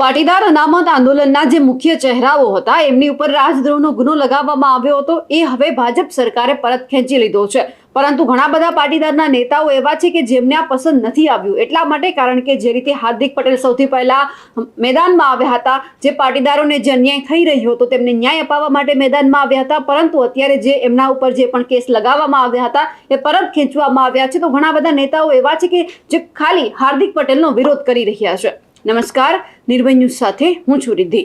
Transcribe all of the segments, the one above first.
પાટીદાર અનામત આંદોલનના જે મુખ્ય ચહેરાઓ હતા, એમની ઉપર રાજદ્રોહનો ગુનો લગાવવામાં આવ્યો હતો. એ હવે ભાજપ સરકારે પરત ખેંચી લીધો છે. પરંતુ ઘણા બધા પાટીદારના નેતાઓ એવા છે કે જેમને આ પસંદ નથી આવ્યું. એટલા માટે કારણ કે જે રીતે હાર્દિક પટેલ સૌથી પહેલા મેદાનમાં આવ્યા હતા, જે પાટીદારોને જે અન્યાય થઈ રહ્યો હતો, તેમને ન્યાય અપાવવા માટે મેદાનમાં આવ્યા હતા. પરંતુ અત્યારે જે એમના ઉપર જે પણ કેસ લગાવવામાં આવ્યા હતા, એ પરત ખેંચવામાં આવ્યા છે. તો ઘણા બધા નેતાઓ એવા છે કે જે ખાલી હાર્દિક પટેલનો વિરોધ કરી રહ્યા છે. નમસ્કાર, નિર્ભય ન્યૂઝ સાથે હું છું રિદ્ધિ.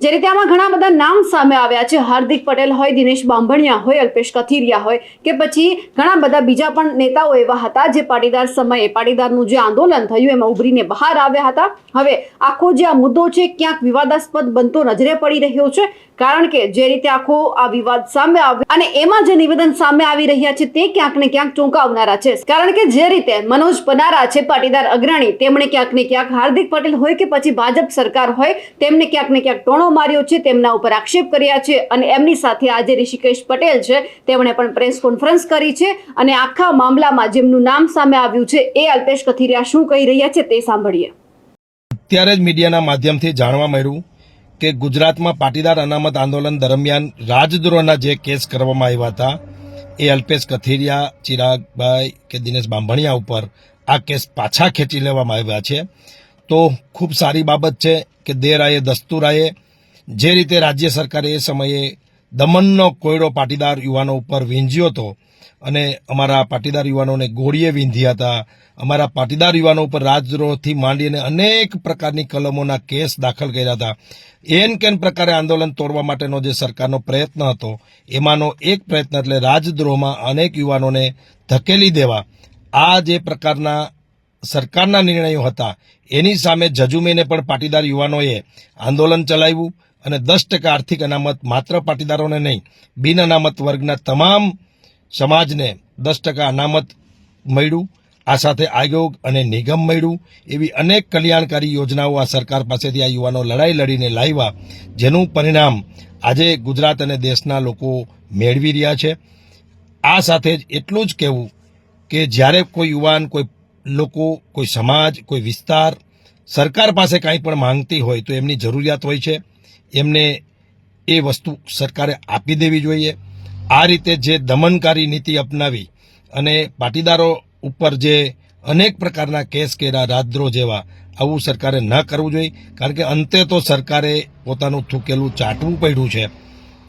જે રીતે આમાં ઘણા બધા નામ સામે આવ્યા છે. હાર્દિક પટેલ હોય, દિનેશ બાંભણિયા હોય, અલ્પેશ કથિરિયા હોય કે પછી ઘણા બધા બીજા પણ નેતાઓ એવા હતા જે પાટીદાર સમયે, પાટીદારનું જે આંદોલન થયું એમાં ઉભરીને બહાર આવ્યા હતા. હવે આખો જે આ મુદ્દો છે, ક્યાંક વિવાદાસ્પદ બનતો નજરે પડી રહ્યો છે. કારણ કે જે રીતે આખો આ વિવાદ સામે આવ્યો અને એમાં જે નિવેદન સામે આવી રહ્યા છે તે ક્યાંક ને ક્યાંક ચોંકાવનારા છે. કારણ કે જે રીતે મનોજ પનારા છે, પાટીદાર અગ્રણી, તેમણે ક્યાંક ને ક્યાંક હાર્દિક પટેલ હોય કે પછી ભાજપ સરકાર હોય, તેમને ક્યાંક ને ક્યાંક ટોણો માર્યો છે, તેમના ઉપર આક્ષેપ કર્યા છે અને એમની સાથે આજે ઋષિકેશ પટેલ છે. તેમણે પણ પ્રેસ કોન્ફરન્સ કરી છે અને આખા મામલામાં જેમનું નામ સામે આવ્યું છે એ અલ્પેશ કથિરિયા શું કહી રહ્યા છે તે સાંભળીએ. અત્યારે જ મીડિયાના માધ્યમથી જાણવા મળ્યું કે ગુજરાતમાં પાટીદાર અનામત આંદોલન દરમિયાન રાજદ્રોહના જે કેસ કરવામાં આવ્યા હતા, એ અલ્પેશ કથિરિયા ચિરાગભાઈ કે દિનેશ બાંભણિયા ઉપર આ કેસ પાછા ખેંચી લેવામાં આવ્યા છે. તો ખૂબ સારી બાબત છે કે દેરાએ, દસ્તુરાએ જે રીતે રાજ્ય સરકારે એ સમયે દમનનો કોયડો પાટીદાર યુવાનો ઉપર વીંઝ્યો હતો અને અમારા પાટીદાર યુવાનોને ગોળીએ વીંધ્યા હતા. અમારા પાટીદાર યુવાનો ઉપર રાજદ્રોહથી માંડીને અનેક પ્રકારની કલમોના કેસ દાખલ કર્યા હતા. એન કેન પ્રકારે આંદોલન તોડવા માટેનો જે સરકારનો પ્રયત્ન હતો, એમાંનો એક પ્રયત્ન એટલે રાજદ્રોહમાં અનેક યુવાનોને ધકેલી દેવા. આ જે પ્રકારના સરકારના નિર્ણયો હતા, એની સામે જજુમીને પણ પાટીદાર યુવાનોએ આંદોલન ચલાવ્યું. અને દસ ટકા આર્થિક અનામત માત્ર પાટીદારોને નહીં, બિન અનામત વર્ગના તમામ સમાજને દસ ટકા અનામત મળ્યું. આ સાથે આયોગ અને નિગમ મળ્યું. એવી અનેક કલ્યાણકારી યોજનાઓ આ સરકાર પાસેથી આ યુવાનો લડાઈ લડીને લાવ્યા, જેનું પરિણામ આજે ગુજરાત અને દેશના લોકો મેળવી રહ્યા છે. આ સાથે જ એટલું જ કહેવું કે જ્યારે કોઈ યુવાન, કોઈ લોકો, કોઈ સમાજ, કોઈ વિસ્તાર સરકાર પાસે કાંઈ પણ માંગતી હોય તો એમની જરૂરિયાત હોય છે. એમને એ વસ્તુ સરકારે આપી દેવી જોઈએ. આ રીતે જે દમનકારી નીતિ અપનાવી અને પાટીદારો ઉપર જે અનેક પ્રકારના કેસ કર્યા રાજદ્રોહ જેવા, આવું સરકારે ન કરવું જોઈએ. કારણ કે અંતે તો સરકારે પોતાનું થૂકેલું ચાટવું પડ્યું છે.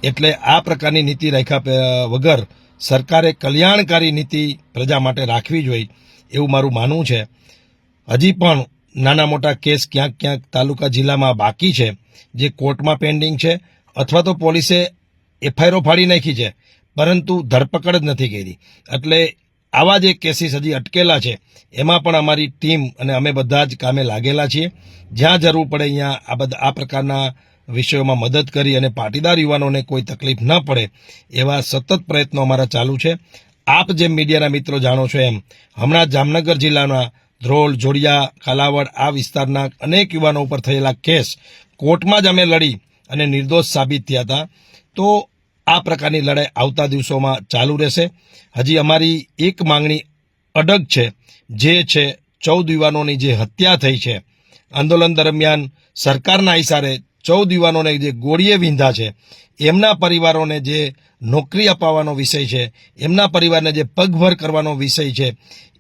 એટલે આ પ્રકારની નીતિ રાખ્યા વગર સરકારે કલ્યાણકારી નીતિ પ્રજા માટે રાખવી જોઈએ એવું મારું માનવું છે. હજી પણ નાના મોટા કેસ ક્યાંક ક્યાંક તાલુકા જિલ્લામાં બાકી છે, જે કોર્ટમાં પેન્ડિંગ છે, અથવા તો પોલીસે એફઆઈઆરો ફાડી નાખી છે, પરંતુ ધરપકડ જ નથી કરી. એટલે આવા જે કેસીસ હજી અટકેલા છે, એમાં પણ અમારી ટીમ અને અમે બધા જ કામે લાગેલા છીએ. જ્યાં જરૂર પડે અહીંયા આ બધા, આ પ્રકારના વિષયોમાં મદદ કરી અને પાટીદાર યુવાનોને કોઈ તકલીફ ન પડે, એવા સતત પ્રયત્નો અમારા ચાલુ છે. આપ જેમ મીડિયાના મિત્રો જાણો છો એમ, હમણાં જામનગર જિલ્લાના ધ્રોલ જોડિયા કાલાવડ આ વિસ્તારના અનેક યુવાનો ઉપર થયેલા કેસ કોર્ટમાં જ અમે લડી અને નિર્દોષ સાબિત થયા હતા. તો આ પ્રકારની લડાઈ આવતા દિવસોમાં ચાલુ રહેશે. હજી અમારી એક માંગણી અડગ છે. જે છે, ચૌદ યુવાનોની જે હત્યા થઈ છે. આંદોલન દરમિયાન સરકારના ઇશારે ચૌદ યુવાનોને જે ગોળીએ વિંધા છે, એમના પરિવારોને જે નોકરી અપાવવાનો વિષય છે, એમના પરિવારને જે પગભર કરવાનો વિષય છે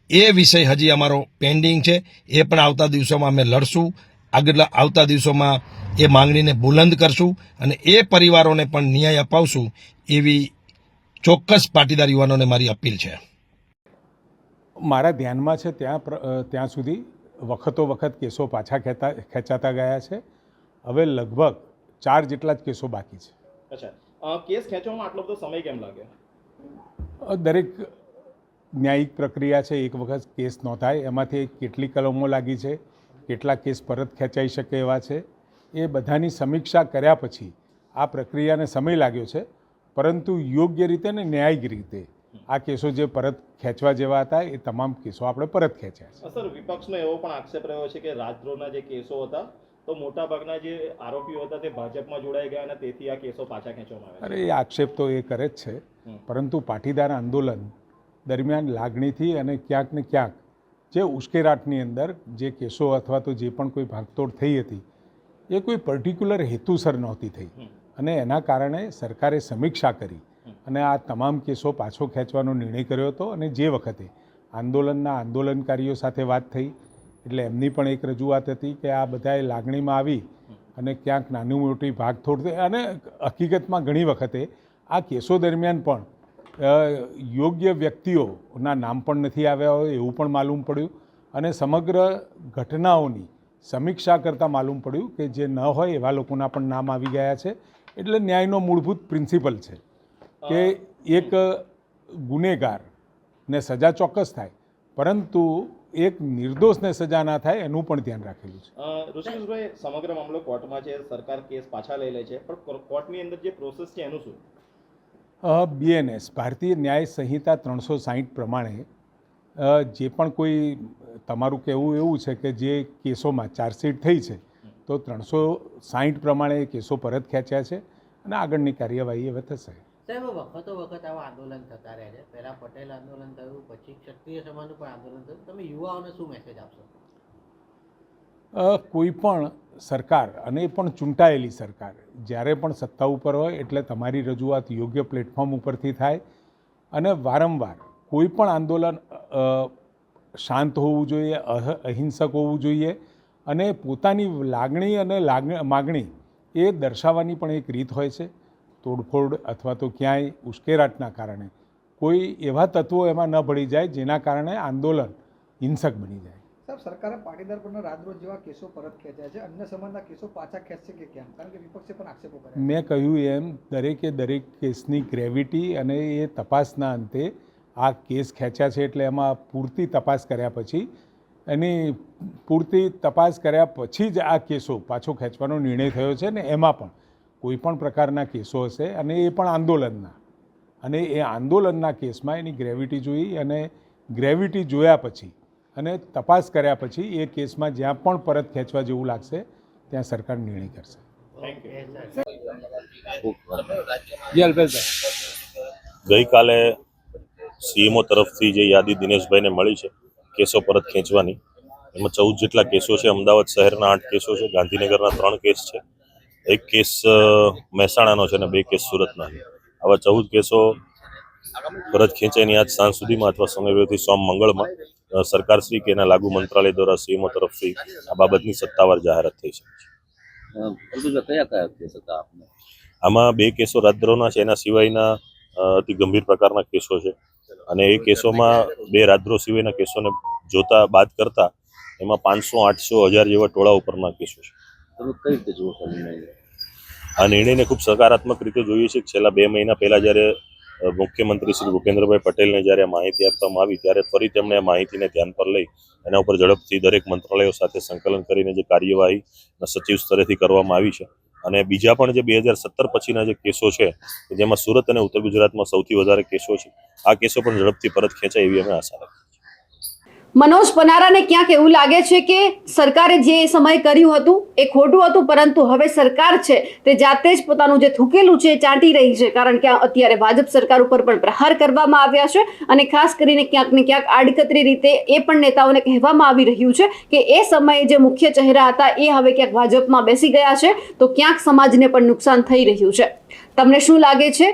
એ વિષય હજી અમારો પેન્ડિંગ છે. એ પણ આવતા દિવસોમાં અમે લડશું. આગળ આવતા દિવસોમાં એ માંગણીને બુલંદ કરશું અને એ પરિવારોને પણ ન્યાય અપાવશું એવી ચોક્કસ પાટીદાર યુવાનોને મારી અપીલ છે. મારા ધ્યાનમાં છે ત્યાં ત્યાં સુધી વખતો વખત કેસો પાછા ખેતા ખેંચાતા ગયા છે. હવે લગભગ ચાર જેટલા જ કેસો બાકી છે. અચ્છા. કેસ ખેંચવામાં આટલો બધો સમય કેમ લાગ્યો? દરેક ન્યાયિક પ્રક્રિયા છે એક વખત કેસ નોંધાય. એમાંથી કેટલી કલમો લાગી છે કેટલા કેસ પરત ખેંચાઈ શકે એવા છે એ બધાની સમીક્ષા કર્યા પછી આ પ્રક્રિયાને સમય લાગ્યો છે. પરંતુ યોગ્ય રીતે ને ન્યાયિક રીતે આ કેસો જે પરત ખેંચવા જેવા હતા એ તમામ કેસો આપણે પરત ખેંચ્યા છે. સર વિપક્ષનો એવો પણ આક્ષેપ રહ્યો છે કે રાજદ્રોહના જે કેસો હતા તો મોટાભાગના જે આરોપીઓ હતા તે ભાજપમાં જોડાઈ ગયા અને તેથી આ કેસો પાછા ખેંચવામાં આવ્યા અરે એ આક્ષેપ તો એ કરે જ છે. પરંતુ પાટીદાર આંદોલન દરમિયાન લાગણીથી અને ક્યાંક ને ક્યાંક જે ઉશ્કેરાટની અંદર જે કેસો અથવા તો જે પણ કોઈ ભાગતોડ થઈ હતી એ કોઈ પર્ટિક્યુલર હેતુસર નહોતી થઈ. અને એના કારણે સરકારે સમીક્ષા કરી અને આ તમામ કેસો પાછો ખેંચવાનો નિર્ણય કર્યો હતો અને જે વખતે આંદોલનના આંદોલનકારીઓ સાથે વાત થઈ એટલે એમની પણ એક રજૂઆત હતી કે આ બધાએ લાગણીમાં આવી અને ક્યાંક નાની મોટી ભાગતોડ થઈ અને હકીકતમાં ઘણી વખતે આ કેસો દરમિયાન પણ યોગ્ય વ્યક્તિઓના નામ પણ નથી આવ્યા હોય એવું પણ માલુમ પડ્યું. અને સમગ્ર ઘટનાઓની સમીક્ષા કરતાં માલુમ પડ્યું કે જે ન હોય એવા લોકોના પણ નામ આવી ગયા છે. એટલે ન્યાયનો મૂળભૂત પ્રિન્સિપલ છે કે એક ગુનેગારને સજા ચોક્કસ થાય પરંતુ એક નિર્દોષને સજા ના થાય એનું પણ ધ્યાન રાખેલું છે. અ, ઋષિકેશભાઈ સમગ્ર મામલો કોર્ટમાં છે સરકાર કેસ પાછા લઈ લે છે પણ કોર્ટની અંદર જે પ્રોસેસ છે એનું શું? બીએનએસ ભારતીય ન્યાય સંહિતા ત્રણસો સાહીઠ પ્રમાણે જે પણ કોઈ તમારું કહેવું એવું છે કે જે કેસોમાં ચાર્જશીટ થઈ છે, તો ત્રણસો સાહીઠ પ્રમાણે કેસો પરત ખેંચ્યા છે અને આગળની કાર્યવાહી હવે થશે. સાહેબ વખતો વખત આવા આંદોલન થતા રહે છે. પહેલાં પટેલ આંદોલન થયું, પછી ક્ષત્રિય સમાજનું પણ આંદોલન થયું. તમે યુવાઓને શું મેસેજ આપશો? અ, કોઈ પણ સરકાર અને એ પણ ચૂંટાયેલી સરકાર જ્યારે પણ સત્તા ઉપર હોય એટલે તમારી રજૂઆત યોગ્ય પ્લેટફોર્મ ઉપરથી થાય. અને વારંવાર કોઈ પણ આંદોલન શાંત હોવું જોઈએ અહ- અહિંસક હોવું જોઈએ અને પોતાની લાગણી અને માગણી એ દર્શાવવાની પણ એક રીત હોય છે. તોડફોડ અથવા તો ક્યાંય ઉશ્કેરાટના કારણે. કોઈ એવા તત્વો એમાં ન ભળી જાય જેના કારણે આંદોલન હિંસક બની જાય. સાહેબ, સરકારે પાટીદાર પરના રાજદ્રોહ જેવા કેસો પરત ખેંચ્યા છે. અન્ય સમાજના કેસો પાછા ખેંચશે કે કેમ? કારણ કે વિપક્ષે પણ આક્ષેપો કર્યા મેં કહ્યું એમ, દરેકે દરેક કેસની ગ્રેવિટી અને એ તપાસના અંતે આ કેસ ખેંચ્યા છે એટલે એમાં પૂરતી તપાસ કર્યા પછી એની પૂરતી તપાસ કર્યા પછી જ આ કેસો પાછો ખેંચવાનો નિર્ણય થયો છે ને એમાં પણ કોઈ પણ પ્રકારના કેસો હશે અને એ પણ આંદોલનના. અને એ આંદોલનના કેસમાં એની ગ્રેવિટી જોઈ અને ગ્રેવિટી જોયા પછી અને તપાસ કર્યા પછી એ કેસમાં જ્યાં પણ પરત ખેંચવા જેવું લાગશે ત્યાં સરકાર નિર્ણય કરશે. ગઈકાલે સીએમઓ તરફથી જે યાદી દિનેશભાઈને મળી છે કેસો પરત ખેંચવાની એમાં ચૌદ જેટલા કેસો છે અમદાવાદ શહેરના આઠ કેસો છે ગાંધીનગરના ત્રણ કેસ છે એક કેસ મહેસાણાનો છે અને બે કેસ સુરતના છે. આવા ચૌદ કેસો પરત ખેંચાઈની આજ સાંજ સુધીમાં અથવા સમયથી સોમ મંગળમાં સરકારશ્રી કે એના લાગુ મંત્રાલય દ્વારા સીએમઓ તરફથી આ બાબતની સત્તાવાર જાહેરાત થઈ છે. કયા કયા કેસ હતા આપને? આમાં બે કેસો રાજદ્રોહના છે એના સિવાયના અતિ ગંભીર પ્રકારના કેસો છે. અને એ કેસોમાં બે રાજદ્રોહ સિવાયના કેસોને જોતા બાદ કરતા એમાં પાંચસો આઠસો હજાર જેવા ટોળા ઉપરના કેસો છે. તમે કઈ રીતે જુઓ આ નિર્ણયને ખૂબ સકારાત્મક રીતે જોઈએ છે કે છેલ્લા બે મહિના પહેલા જ્યારે મુખ્યમંત્રી શ્રી ભૂપેન્દ્રભાઈ પટેલને જ્યારે માહિતી આપવામાં આવી, ત્યારે ફરી તેમણે આ માહિતીને ધ્યાન પર લઈ એના ઉપર ઝડપથી દરેક મંત્રાલયો સાથે સંકલન કરીને જે કાર્યવાહી સચિવ સ્તરેથી કરવામાં આવી છે. અને બીજા પણ જે બે હજાર સત્તર પછીના જે કેસો છે, જેમાં સુરત અને ઉત્તર ગુજરાતમાં સૌથી વધારે કેસો છે, આ કેસો પણ ઝડપથી પરત ખેંચાય એવી અમે આશા રાખીએ મનોજ પનારાને ક્યાંક એવું લાગે છે કે સરકારે જે સમય કર્યું હતું એ ખોટું હતું, પરંતુ હવે સરકાર છે તે જાતે જ પોતાનું જે થૂકેલું છે ચાટી રહી છે, કારણ કે અત્યારે ભાજપ સરકાર ઉપર પણ પ્રહાર કરવામાં આવ્યા છે અને ખાસ કરીને ક્યાંક ને ક્યાંક આડકતરી રીતે એ પણ નેતાઓને કહેવામાં આવી રહ્યું છે કે એ સમયે જે મુખ્ય ચહેરા હતા એ હવે ક્યાંક ભાજપમાં બેસી ગયા છે, તો ક્યાંક સમાજને પણ નુકસાન થઈ રહ્યું છે. તમને શું લાગે છે?